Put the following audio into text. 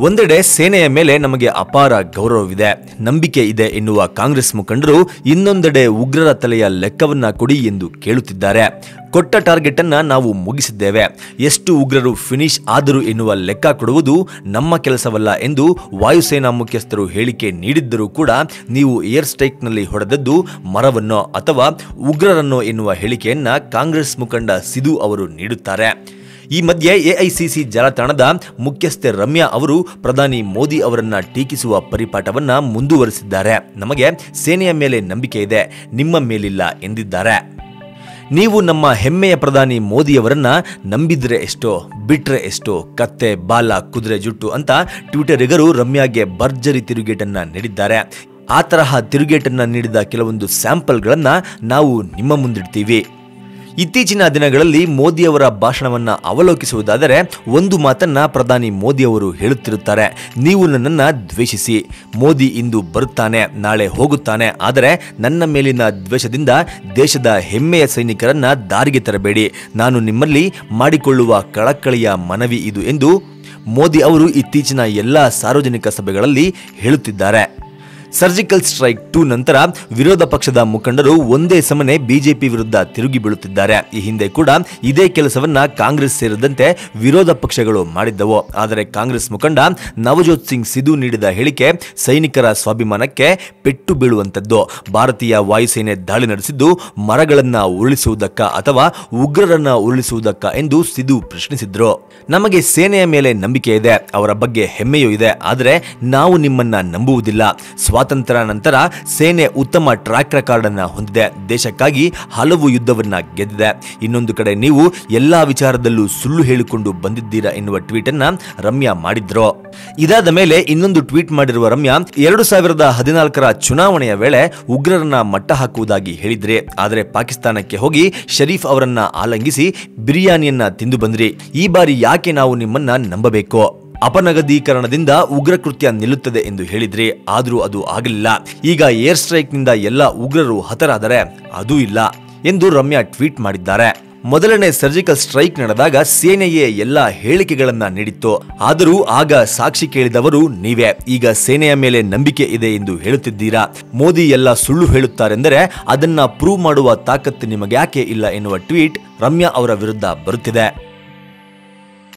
ಒಂದೆಡೆ ಸೇನೆಯ ಮೇಲೆ ನಮಗೆ ಅಪಾರ ಗೌರವವಿದೆ. ನಂಬಿಕೆ ಇದೆ ಎನ್ನುವ ಕಾಂಗ್ರೆಸ್ ಮುಖಂಡರು ಇನ್ನೊಂದೆಡೆ ಉಗ್ರರ ತಲೆಯ ಲೆಕ್ಕವನ್ನ ಕೊಡಿ ಎಂದು ಕೇಳುತ್ತಿದ್ದಾರೆ. ಕೊಟ್ಟ ಟಾರ್ಗೆಟ್ ಅನ್ನ ನಾವು ಮುಗಿಸಿದ್ದೇವೆ. ಎಷ್ಟು ಉಗ್ರರು ಫಿನಿಶ್ ಆದರು ಎನ್ನುವ ಲೆಕ್ಕ ಕೊಡುವುದು ನಮ್ಮ ಕೆಲಸವಲ್ಲ ಎಂದು ವಾಯುಸೇನಾ ಮುಖ್ಯಸ್ಥರು ಹೇಳಿಕೆ ನೀಡಿದ್ದರೂ ಕೂಡ ನೀವು ಏರ್ ಸ್ಟ್ರೈಕ್ನಲ್ಲಿ ಹೊಡೆದದ್ದು ಮರವನ್ನೋ ಅಥವಾ ಉಗ್ರರನ್ನೋ ಎನ್ನುವ ಹೇಳಿಕೆಯನ್ನ ಕಾಂಗ್ರೆಸ್ ಮುಖಂಡ ಸಿಧು ಅವರು ನೀಡುತ್ತಾರೆ. ಈ ಮಧ್ಯೆ ಎಐಸಿಸಿ ಜಾಲತಾಣದ ಮುಖ್ಯಸ್ಥೆ ರಮ್ಯಾ ಅವರು ಪ್ರಧಾನಿ ಮೋದಿ ಅವರನ್ನ ಟೀಕಿಸುವ ಪರಿಪಾಠವನ್ನ ಮುಂದುವರಿಸಿದ್ದಾರೆ. ನಮಗೆ ಸೇನೆಯ ಮೇಲೆ ನಂಬಿಕೆ ಇದೆ. ನಿಮ್ಮ ಮೇಲಿಲ್ಲ ಎಂದಿದ್ದಾರೆ. ನೀವು ನಮ್ಮ ಹೆಮ್ಮೆಯ ಪ್ರಧಾನಿ ಮೋದಿಯವರನ್ನ ನಂಬಿದ್ರೆ ಎಷ್ಟೋ, ಬಿಟ್ರೆ ಎಷ್ಟೋ, ಕತ್ತೆ, ಬಾಲ, ಕುದುರೆ, ಜುಟ್ಟು ಅಂತ ಟ್ವಿಟರಿಗರು ರಮ್ಯಾಗೆ ಭರ್ಜರಿ ತಿರುಗೇಟನ್ನ ನೀಡಿದ್ದಾರೆ. ಆ ತರಹ ತಿರುಗೇಟನ್ನ ನೀಡಿದ ಕೆಲವೊಂದು ಸ್ಯಾಂಪಲ್ಗಳನ್ನ ನಾವು ನಿಮ್ಮ ಮುಂದಿಡ್ತೀವಿ. ಇತ್ತೀಚಿನ ದಿನಗಳಲ್ಲಿ ಮೋದಿಯವರ ಭಾಷಣವನ್ನು ಅವಲೋಕಿಸುವುದಾದರೆ ಒಂದು ಮಾತನ್ನ ಪ್ರಧಾನಿ ಮೋದಿಯವರು ಹೇಳುತ್ತಿರುತ್ತಾರೆ. ನೀವು ನನ್ನನ್ನು ದ್ವೇಷಿಸಿ. ಮೋದಿ ಇಂದು ಬರುತ್ತಾನೆ, ನಾಳೆ ಹೋಗುತ್ತಾನೆ. ಆದರೆ ನನ್ನ ಮೇಲಿನ ದ್ವೇಷದಿಂದ ದೇಶದ ಹೆಮ್ಮೆಯ ಸೈನಿಕರನ್ನ ದಾರಿಗೆ ತರಬೇಡಿ. ನಾನು ನಿಮ್ಮಲ್ಲಿ ಮಾಡಿಕೊಳ್ಳುವ ಕಳಕಳಿಯ ಮನವಿ ಇದು ಎಂದು ಮೋದಿ ಅವರು ಇತ್ತೀಚಿನ ಎಲ್ಲ ಸಾರ್ವಜನಿಕ ಸಭೆಗಳಲ್ಲಿ ಹೇಳುತ್ತಿದ್ದಾರೆ. ಸರ್ಜಿಕಲ್ ಸ್ಟ್ರೈಕ್ ಟೂ ನಂತರ ವಿರೋಧ ಪಕ್ಷದ ಮುಖಂಡರು ಒಂದೇ ಸಮನೆ ಬಿಜೆಪಿ ವಿರುದ್ಧ ತಿರುಗಿ ಬೀಳುತ್ತಿದ್ದಾರೆ. ಈ ಹಿಂದೆ ಕೂಡ ಇದೇ ಕೆಲಸವನ್ನ ಕಾಂಗ್ರೆಸ್ ಸೇರಿದಂತೆ ವಿರೋಧ ಪಕ್ಷಗಳು ಮಾಡಿದ್ದವು. ಆದರೆ ಕಾಂಗ್ರೆಸ್ ಮುಖಂಡ ನವಜೋತ್ ಸಿಂಗ್ ಸಿಧು ನೀಡಿದ ಹೇಳಿಕೆ ಸೈನಿಕರ ಸ್ವಾಭಿಮಾನಕ್ಕೆ ಪೆಟ್ಟು ಬೀಳುವಂಥದ್ದು. ಭಾರತೀಯ ವಾಯುಸೇನೆ ದಾಳಿ ನಡೆಸಿದ್ದು ಮರಗಳನ್ನ ಉರುಳಿಸುವುದಕ್ಕ ಅಥವಾ ಉಗ್ರರನ್ನ ಉರುಳಿಸುವುದಕ್ಕ ಎಂದು ಸಿಧು ಪ್ರಶ್ನಿಸಿದ್ರು. ನಮಗೆ ಸೇನೆಯ ಮೇಲೆ ನಂಬಿಕೆ ಇದೆ, ಅವರ ಬಗ್ಗೆ ಹೆಮ್ಮೆಯೂ ಇದೆ, ಆದರೆ ನಾವು ನಿಮ್ಮನ್ನ ನಂಬುವುದಿಲ್ಲ. ಸ್ವಾತಂತ್ರ್ಯ ನಂತರ ಸೇನೆ ಉತ್ತಮ ಟ್ರ್ಯಾಕ್ ರೆಕಾರ್ಡ್ ಅನ್ನ ಹೊಂದಿದೆ, ದೇಶಕ್ಕಾಗಿ ಹಲವು ಯುದ್ಧವನ್ನ ಗೆದ್ದಿದೆ. ಇನ್ನೊಂದು ಕಡೆ ನೀವು ಎಲ್ಲಾ ವಿಚಾರದಲ್ಲೂ ಸುಳ್ಳು ಹೇಳಿಕೊಂಡು ಬಂದಿದ್ದೀರಾ ಎನ್ನುವ ಟ್ವೀಟ್ ಅನ್ನ ರಮ್ಯಾ ಮಾಡಿದ್ರು. ಇದಾದ ಮೇಲೆ ಇನ್ನೊಂದು ಟ್ವೀಟ್ ಮಾಡಿರುವ ರಮ್ಯಾ, ಎರಡು ಸಾವಿರದ ಹದಿನಾಲ್ಕರ ಚುನಾವಣೆಯ ವೇಳೆ ಉಗ್ರರನ್ನ ಮಟ್ಟ ಹಾಕುವುದಾಗಿ ಹೇಳಿದ್ರಿ. ಆದರೆ ಪಾಕಿಸ್ತಾನಕ್ಕೆ ಹೋಗಿ ಶರೀಫ್ ಅವರನ್ನ ಆಲಂಗಿಸಿ ಬಿರಿಯಾನಿಯನ್ನ ತಿಂದು ಬಂದ್ರಿ. ಈ ಬಾರಿ ಯಾಕೆ ನಾವು ನಿಮ್ಮನ್ನ ನಂಬಬೇಕು? ಅಪನಗದೀಕರಣದಿಂದ ಉಗ್ರ ಕೃತ್ಯ ನಿಲ್ಲುತ್ತದೆ ಎಂದು ಹೇಳಿದ್ರಿ ಆದರೂ ಅದು ಆಗಲಿಲ್ಲ. ಈಗ ಏರ್ ಸ್ಟ್ರೈಕ್ನಿಂದ ಎಲ್ಲ ಉಗ್ರರು ಹತರಾದರೆ ಅದೂ ಇಲ್ಲ ಎಂದು ರಮ್ಯಾ ಟ್ವೀಟ್ ಮಾಡಿದ್ದಾರೆ. ಮೊದಲನೇ ಸರ್ಜಿಕಲ್ ಸ್ಟ್ರೈಕ್ ನಡೆದಾಗ ಸೇನೆಯೇ ಎಲ್ಲ ಹೇಳಿಕೆಗಳನ್ನ ನೀಡಿತ್ತು. ಆದರೂ ಆಗ ಸಾಕ್ಷಿ ಕೇಳಿದವರು ನೀವೇ. ಈಗ ಸೇನೆಯ ಮೇಲೆ ನಂಬಿಕೆ ಇದೆ ಎಂದು ಹೇಳುತ್ತಿದ್ದೀರಾ? ಮೋದಿ ಎಲ್ಲ ಸುಳ್ಳು ಹೇಳುತ್ತಾರೆಂದರೆ ಅದನ್ನ ಪ್ರೂವ್ ಮಾಡುವ ತಾಕತ್ತು ನಿಮಗೆ ಯಾಕೆ ಇಲ್ಲ ಎನ್ನುವ ಟ್ವೀಟ್ ರಮ್ಯಾ ಅವರ ವಿರುದ್ಧ ಬರುತ್ತಿದೆ.